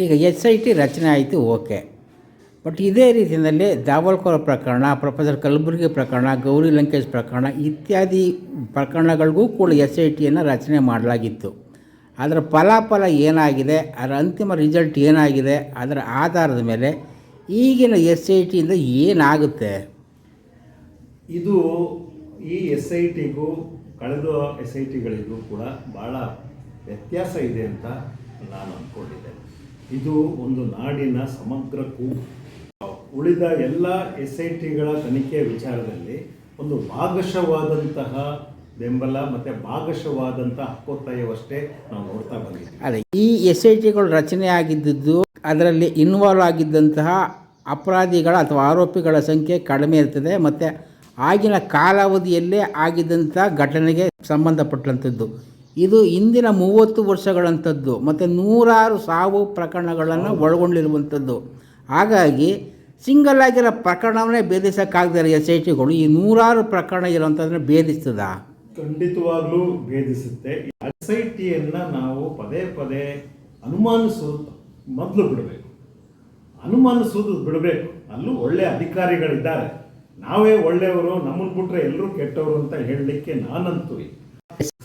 ಈಗ S I T ರಚನೆ ಆಯಿತು, ಓಕೆ. ಬಟ್ ಇದೇ ರೀತಿಯಲ್ಲಿ ದಾವಲ್ಕೋರ ಪ್ರಕರಣ, ಪ್ರೊಫೆಸರ್ ಕಲಬುರ್ಗಿ ಪ್ರಕರಣ, ಗೌರಿ ಲಂಕೇಶ್ ಪ್ರಕರಣ ಇತ್ಯಾದಿ ಪ್ರಕರಣಗಳಿಗೂ ಕೂಡ ಎಸ್ ಐ ಟಿಯನ್ನು ರಚನೆ ಮಾಡಲಾಗಿತ್ತು. ಅದರ ಫಲಾಫಲ ಏನಾಗಿದೆ, ಅದರ ಅಂತಿಮ ರಿಸಲ್ಟ್ ಏನಾಗಿದೆ, ಅದರ ಆಧಾರದ ಮೇಲೆ ಈಗಿನ ಎಸ್ ಐ ಟಿಯಿಂದ ಏನಾಗುತ್ತೆ? ಇದು ಈ ಎಸ್ ಐ ಟಿಗೂ ಕಳೆದ ಎಸ್ ಐ ಟಿಗಳಿಗೂ ಕೂಡ ಭಾಳ ವ್ಯತ್ಯಾಸ ಇದೆ ಅಂತ ನಾನು ಅಂದ್ಕೊಂಡಿದ್ದೇನೆ. ಇದು ಒಂದು ನಾಡಿನ ಸಮಗ್ರ ಕೂಗು. ಉಳಿದ ಎಲ್ಲ ಎಸ್ ಐ ಟಿಗಳ ತನಿಖೆ ವಿಚಾರದಲ್ಲಿ ಒಂದು ಭಾಗಶವಾದಂತಹ ಬೆಂಬಲ ಮತ್ತು ಭಾಗಶವಾದಂಥ ಹಕ್ಕೊತ್ತಾಯವಷ್ಟೇ ನಾವು ನೋಡ್ತಾ ಬಂದಿದ್ದೀವಿ. ಅದೇ ಈ ಎಸ್ ಐ ಟಿಗಳು ರಚನೆ ಅದರಲ್ಲಿ ಇನ್ವಾಲ್ವ್ ಆಗಿದ್ದಂತಹ ಅಪರಾಧಿಗಳ ಅಥವಾ ಆರೋಪಿಗಳ ಸಂಖ್ಯೆ ಕಡಿಮೆ ಇರ್ತದೆ ಮತ್ತು ಆಗಿನ ಕಾಲಾವಧಿಯಲ್ಲೇ ಆಗಿದ್ದಂಥ ಘಟನೆಗೆ ಸಂಬಂಧಪಟ್ಟಂಥದ್ದು. ಇದು ಇಂದಿನ ಮೂವತ್ತು ವರ್ಷಗಳಂಥದ್ದು ಮತ್ತು ನೂರಾರು ಸಾವು ಪ್ರಕರಣಗಳನ್ನು ಒಳಗೊಂಡಿರುವಂಥದ್ದು. ಹಾಗಾಗಿ ಸಿಂಗಲ್ ಆಗಿರೋ ಪ್ರಕರಣವನ್ನೇ ಭೇದಿಸೋಕ್ಕಾಗದೇ ಎಸ್ ಐ ಟಿಗಳು. ಈ ನೂರಾರು ಪ್ರಕರಣ ಇರುವಂಥದ್ದನ್ನು ಭೇದಿಸ್ತದ? ಖಂಡಿತವಾಗ್ಲೂ ಭೇದಿಸುತ್ತೆ. ಎಸ್ ಐ ಟಿಯನ್ನು ನಾವು ಪದೇ ಪದೇ ಅನುಮಾನಿಸೋದು ಮೊದಲು ಬಿಡಬೇಕು. ಅನುಮಾನಿಸೋದು ಬಿಡಬೇಕು. ಅಲ್ಲೂ ಒಳ್ಳೆ ಅಧಿಕಾರಿಗಳಿದ್ದಾರೆ. ನಾವೇ ಒಳ್ಳೆಯವರು ನಮ್ಮನ್ನು ಬಿಟ್ಟರೆ ಎಲ್ಲರೂ ಕೆಟ್ಟವರು ಅಂತ ಹೇಳಲಿಕ್ಕೆ ನಾನಂತೂ.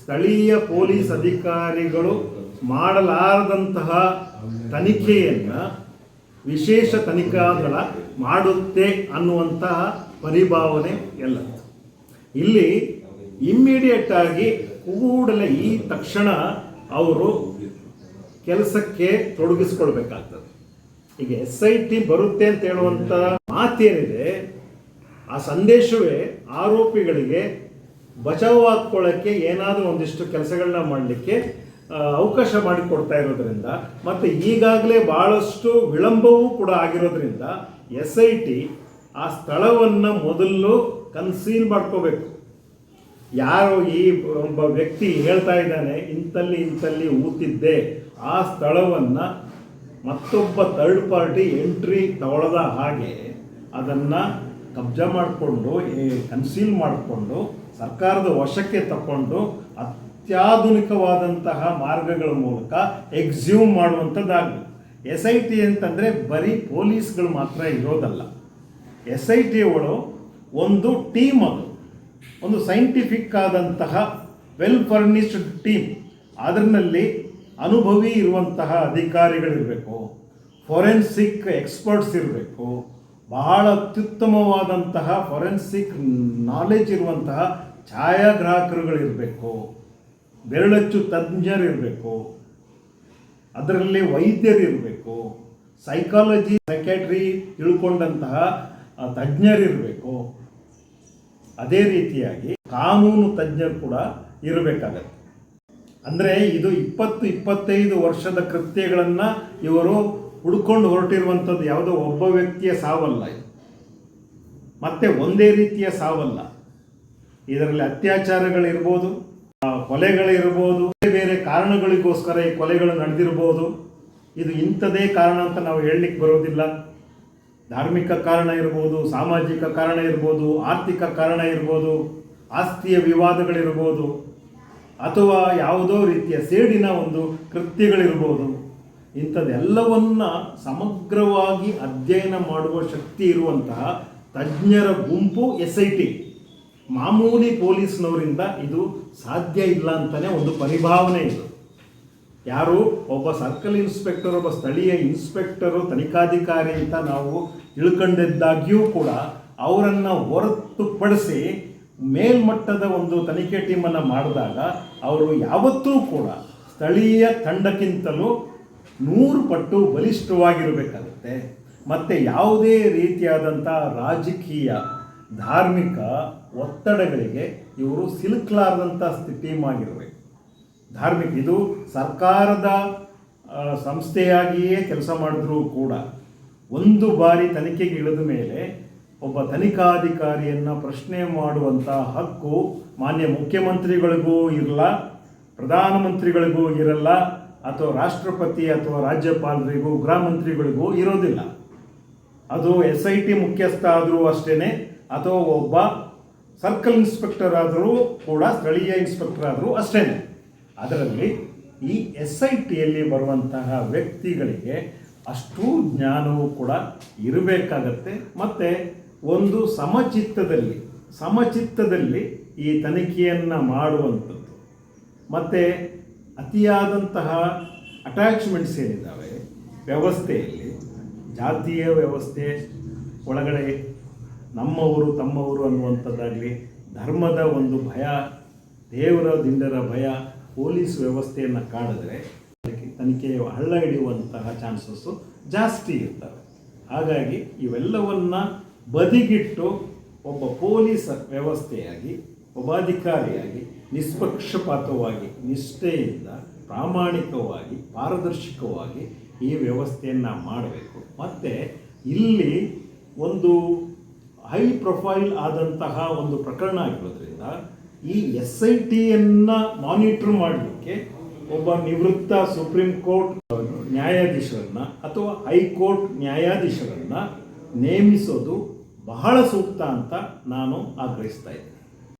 ಸ್ಥಳೀಯ ಪೊಲೀಸ್ ಅಧಿಕಾರಿಗಳು ಮಾಡಲಾರದಂತಹ ತನಿಖೆಯನ್ನ ವಿಶೇಷ ತನಿಖಾ ದಳ ಮಾಡುತ್ತೆ ಅನ್ನುವಂತಹ ಪರಿಭಾವನೆ ಎಲ್ಲ. ಇಲ್ಲಿ ಇಮ್ಮಿಡಿಯೇಟ್ ಆಗಿ ಕೂಡಲೇ ಈ ತಕ್ಷಣ ಅವರು ಕೆಲಸಕ್ಕೆ ತೊಡಗಿಸ್ಕೊಳ್ಬೇಕಾಗ್ತದೆ. ಈಗ ಎಸ್ ಐ ಟಿ ಬರುತ್ತೆ ಅಂತ ಹೇಳುವಂಥ ಮಾತೇನಿದೆ, ಆ ಸಂದೇಶವೇ ಆರೋಪಿಗಳಿಗೆ ಬಚಾವ್ ಆಗ್ಕೊಳ್ಳೋಕ್ಕೆ ಏನಾದರೂ ಒಂದಿಷ್ಟು ಕೆಲಸಗಳನ್ನ ಮಾಡಲಿಕ್ಕೆ ಅವಕಾಶ ಮಾಡಿಕೊಡ್ತಾ ಇರೋದ್ರಿಂದ ಮತ್ತು ಈಗಾಗಲೇ ಭಾಳಷ್ಟು ವಿಳಂಬವೂ ಕೂಡ ಆಗಿರೋದ್ರಿಂದ ಎಸ್ ಐ ಟಿ ಆ ಸ್ಥಳವನ್ನು ಮೊದಲು ಕನ್ಸೀಲ್ ಮಾಡ್ಕೋಬೇಕು. ಯಾರು ಈ ಒಬ್ಬ ವ್ಯಕ್ತಿ ಹೇಳ್ತಾ ಇದ್ದಾನೆ, ಇಂತಲ್ಲಿ ಇಂತಲ್ಲಿ ಊತಿದ್ದೆ, ಆ ಸ್ಥಳವನ್ನು ಮತ್ತೊಬ್ಬ ಥರ್ಡ್ ಪಾರ್ಟಿ ಎಂಟ್ರಿ ತಗೊಳ್ಳದ ಹಾಗೆ ಅದನ್ನು ಕಬ್ಜಾ ಮಾಡಿಕೊಂಡು ಕನ್ಸೀಲ್ ಮಾಡಿಕೊಂಡು ಸರ್ಕಾರದ ವಶಕ್ಕೆ ತಕೊಂಡು ಅತ್ಯಾಧುನಿಕವಾದಂತಹ ಮಾರ್ಗಗಳ ಮೂಲಕ ಎಕ್ಸ್ಯೂಮ್ ಮಾಡುವಂಥದ್ದಾಗಲಿ. ಎಸ್ ಐ ಟಿ ಅಂತಂದರೆ ಬರೀ ಪೊಲೀಸ್ಗಳು ಮಾತ್ರ ಇರೋದಲ್ಲ. ಎಸ್ ಐ ಟಿ ಒಳು ಒಂದು ಟೀಮ್ ಅದು. ಒಂದು ಸೈಂಟಿಫಿಕ್ ಆದಂತಹ ವೆಲ್ ಫರ್ನಿಶ್ಡ್ ಟೀಮ್ ಅದರಲ್ಲಿ ಅನುಭವಿ ಇರುವಂತಹ ಅಧಿಕಾರಿಗಳಿರಬೇಕು. ಫೊರೆನ್ಸಿಕ್ ಎಕ್ಸ್ಪರ್ಟ್ಸ್ ಇರಬೇಕು. ಬಹಳ ಅತ್ಯುತ್ತಮವಾದಂತಹ ಫೊರೆನ್ಸಿಕ್ ನಾಲೆಜ್ ಇರುವಂತಹ ಛಾಯಾಗ್ರಾಹಕರುಗಳಿರಬೇಕು, ಬೆರಳಚ್ಚು ತಜ್ಞರಿರಬೇಕು, ಅದರಲ್ಲಿ ವೈದ್ಯರಿರಬೇಕು ಸೈಕಾಲಜಿ ಸೆಕ್ರೆಟ್ರಿ ತಿಳ್ಕೊಂಡಂತಹ ತಜ್ಞರಿರಬೇಕು. ಅದೇ ರೀತಿಯಾಗಿ ಕಾನೂನು ತಜ್ಞರು ಕೂಡ ಇರಬೇಕಾಗತ್ತೆ. ಅಂದರೆ ಇದು ಇಪ್ಪತ್ತು ಇಪ್ಪತ್ತೈದು ವರ್ಷದ ಕೃತ್ಯಗಳನ್ನು ಇವರು ಹುಡ್ಕೊಂಡು ಹೊರಟಿರುವಂಥದ್ದು ಯಾವುದೋ ಒಬ್ಬ ವ್ಯಕ್ತಿಯ ಸಾವಲ್ಲ ಮತ್ತೆ ಒಂದೇ ರೀತಿಯ ಸಾವಲ್ಲ. ಇದರಲ್ಲಿ ಅತ್ಯಾಚಾರಗಳಿರ್ಬೋದು ಕೊಲೆಗಳಿರ್ಬೋದು, ಬೇರೆ ಬೇರೆ ಕಾರಣಗಳಿಗೋಸ್ಕರ ಈ ಕೊಲೆಗಳು ನಡೆದಿರ್ಬೋದು. ಇದು ಇಂಥದೇ ಕಾರಣ ಅಂತ ನಾವು ಹೇಳಲಿಕ್ಕೆ ಬರೋದಿಲ್ಲ. ಧಾರ್ಮಿಕ ಕಾರಣ ಇರ್ಬೋದು, ಸಾಮಾಜಿಕ ಕಾರಣ ಇರ್ಬೋದು, ಆರ್ಥಿಕ ಕಾರಣ ಇರ್ಬೋದು, ಆಸ್ತಿಯ ವಿವಾದಗಳಿರ್ಬೋದು, ಅಥವಾ ಯಾವುದೋ ರೀತಿಯ ಸೇಡಿನ ಒಂದು ಕೃತ್ಯಗಳಿರ್ಬೋದು. ಇಂಥದ್ದೆಲ್ಲವನ್ನ ಸಮಗ್ರವಾಗಿ ಅಧ್ಯಯನ ಮಾಡುವ ಶಕ್ತಿ ಇರುವಂತಹ ತಜ್ಞರ ಗುಂಪು ಎಸ್ ಐ ಟಿ ಮಾಮೂಲಿ ಪೊಲೀಸ್ನವರಿಂದ ಇದು ಸಾಧ್ಯ ಇಲ್ಲ ಅಂತಲೇ ಒಂದು ಪರಿಭಾವನೆ ಇದು. ಯಾರು? ಒಬ್ಬ ಸರ್ಕಲ್ ಇನ್ಸ್ಪೆಕ್ಟರ್, ಒಬ್ಬ ಸ್ಥಳೀಯ ಇನ್ಸ್ಪೆಕ್ಟರು, ತನಿಖಾಧಿಕಾರಿ ಅಂತ ನಾವು ತಿಳ್ಕೊಂಡಿದ್ದಾಗ್ಯೂ ಕೂಡ ಅವರನ್ನು ಹೊರತುಪಡಿಸಿ ಮೇಲ್ಮಟ್ಟದ ಒಂದು ತನಿಖೆ ಟೀಮನ್ನು ಮಾಡಿದಾಗ ಅವರು ಯಾವತ್ತೂ ಕೂಡ ಸ್ಥಳೀಯ ತಂಡಕ್ಕಿಂತಲೂ ನೂರು ಪಟ್ಟು ಬಲಿಷ್ಠವಾಗಿರಬೇಕಾಗುತ್ತೆ. ಮತ್ತು ಯಾವುದೇ ರೀತಿಯಾದಂಥ ರಾಜಕೀಯ, ಧಾರ್ಮಿಕ ಒತ್ತಡಗಳಿಗೆ ಇವರು ಸಿಲುಕ್ಲಾರದಂಥ ಆಗಿರಬೇಕು ಧಾರ್ಮಿಕ, ಇದು ಸರ್ಕಾರದ ಸಂಸ್ಥೆಯಾಗಿಯೇ ಕೆಲಸ ಮಾಡಿದ್ರೂ ಕೂಡ ಒಂದು ಬಾರಿ ತನಿಖೆಗೆ ಇಳಿದ ಮೇಲೆ ಒಬ್ಬ ತನಿಖಾಧಿಕಾರಿಯನ್ನು ಪ್ರಶ್ನೆ ಮಾಡುವಂಥ ಹಕ್ಕು ಮಾನ್ಯ ಮುಖ್ಯಮಂತ್ರಿಗಳಿಗೂ ಇರಲ್ಲ, ಪ್ರಧಾನಮಂತ್ರಿಗಳಿಗೂ ಇರಲ್ಲ ಅಥವಾ ರಾಷ್ಟ್ರಪತಿ ಅಥವಾ ರಾಜ್ಯಪಾಲರಿಗೂ ಗೃಹ ಇರೋದಿಲ್ಲ. ಅದು ಎಸ್ ಐ ಟಿ ಮುಖ್ಯಸ್ಥ ಆದರೂ ಅಷ್ಟೇ ಅಥವಾ ಒಬ್ಬ ಸರ್ಕಲ್ ಇನ್ಸ್ಪೆಕ್ಟರ್ ಆದರೂ ಕೂಡ, ಸ್ಥಳೀಯ ಇನ್ಸ್ಪೆಕ್ಟರ್ ಆದರೂ ಅಷ್ಟೇ ಅದರಲ್ಲಿ ಈ ಎಸ್ ಐ ಟಿಯಲ್ಲಿ ಬರುವಂತಹ ವ್ಯಕ್ತಿಗಳಿಗೆ ಅಷ್ಟು ಜ್ಞಾನವೂ ಕೂಡ ಇರಬೇಕಾಗತ್ತೆ. ಮತ್ತು ಒಂದು ಸಮಚಿತ್ತದಲ್ಲಿ ಸಮಚಿತ್ತದಲ್ಲಿ ಈ ತನಿಖೆಯನ್ನು ಮಾಡುವಂಥದ್ದು. ಮತ್ತು ಅತಿಯಾದಂತಹ ಅಟ್ಯಾಚ್ಮೆಂಟ್ಸ್ ಏನಿದ್ದಾವೆ, ವ್ಯವಸ್ಥೆಯಲ್ಲಿ, ಜಾತಿಯ ವ್ಯವಸ್ಥೆ ಒಳಗಡೆ ನಮ್ಮವರು, ತಮ್ಮವರು ಅನ್ನುವಂಥದ್ದಾಗಲಿ, ಧರ್ಮದ ಒಂದು ಭಯ, ದೇವರ, ದಿಂಡರ ಭಯ, ಪೊಲೀಸ್ ವ್ಯವಸ್ಥೆಯನ್ನು ಕಾಡಿದ್ರೆ ತನಿಖೆಯ ಹಳ್ಳ ಹಿಡಿಯುವಂತಹ ಚಾನ್ಸಸ್ಸು ಜಾಸ್ತಿ ಇರ್ತವೆ. ಹಾಗಾಗಿ ಇವೆಲ್ಲವನ್ನು ಬದಿಗಿಟ್ಟು ಒಬ್ಬ ಪೊಲೀಸ್ ವ್ಯವಸ್ಥೆಯಾಗಿ, ಒಬ್ಬ ಅಧಿಕಾರಿಯಾಗಿ ನಿಷ್ಪಕ್ಷಪಾತವಾಗಿ, ನಿಷ್ಠೆಯಿಂದ, ಪ್ರಾಮಾಣಿಕವಾಗಿ, ಪಾರದರ್ಶಕವಾಗಿ ಈ ವ್ಯವಸ್ಥೆಯನ್ನು ಮಾಡಬೇಕು. ಮತ್ತು ಇಲ್ಲಿ ಒಂದು ಹೈ ಪ್ರೊಫೈಲ್ ಆದಂತಹ ಒಂದು ಪ್ರಕರಣ ಆಗಿರೋದ್ರಿಂದ ಈ ಎಸ್ ಐ ಟಿಯನ್ನು ಮಾನಿಟರ್ ಮಾಡಲಿಕ್ಕೆ ಒಬ್ಬ ನಿವೃತ್ತ ಸುಪ್ರೀಂ ಕೋರ್ಟ್ ನ್ಯಾಯಾಧೀಶರನ್ನ ಅಥವಾ ಹೈಕೋರ್ಟ್ ನ್ಯಾಯಾಧೀಶರನ್ನ ನೇಮಿಸೋದು ಬಹಳ ಸೂಕ್ತ ಅಂತ ನಾನು ಆಗ್ರಹಿಸ್ತಾ ಇದ್ದೇನೆ.